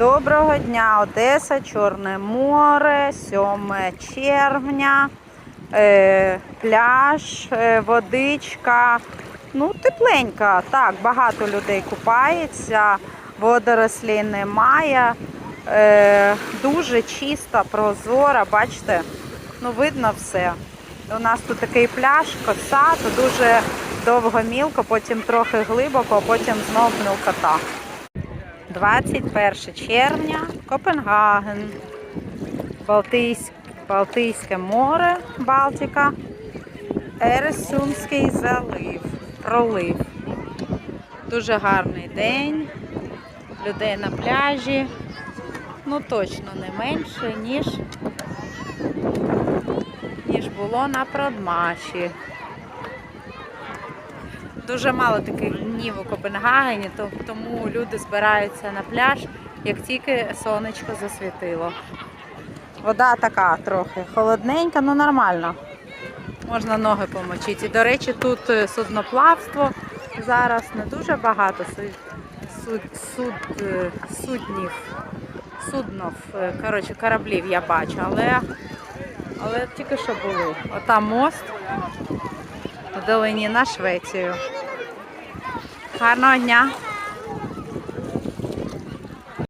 Доброго дня, Одеса, Чорне море, 7 червня, е, пляж, е, водичка. Ну, тепленька. Так, багато людей купається, водорослей немає. Е, дуже чиста, прозора, бачите, ну видно все. У нас тут такий пляж, коса, то дуже довго мілко, потім трохи глибоко, а потім знов мілкота. 21 червня, Копенгаген, Балтійськ, Балтійське море, Балтика, Ересунський залив, пролив. Дуже гарний день, людей на пляжі. Ну точно не менше, ніж, ніж було на продмаші. Дуже мало таких днів у Копенгагені, тому люди збираються на пляж, як тільки сонечко засвітило. Вода така трохи холодненька, ну нормально. Можна ноги помочити. І, до речі, тут е, судноплавство зараз не дуже багато суд, суд, суд, е, суднів, суднов, е, коротше, кораблів я бачу, але, але тільки що були. Отам мост вдалині на Швецію. Гарного дня!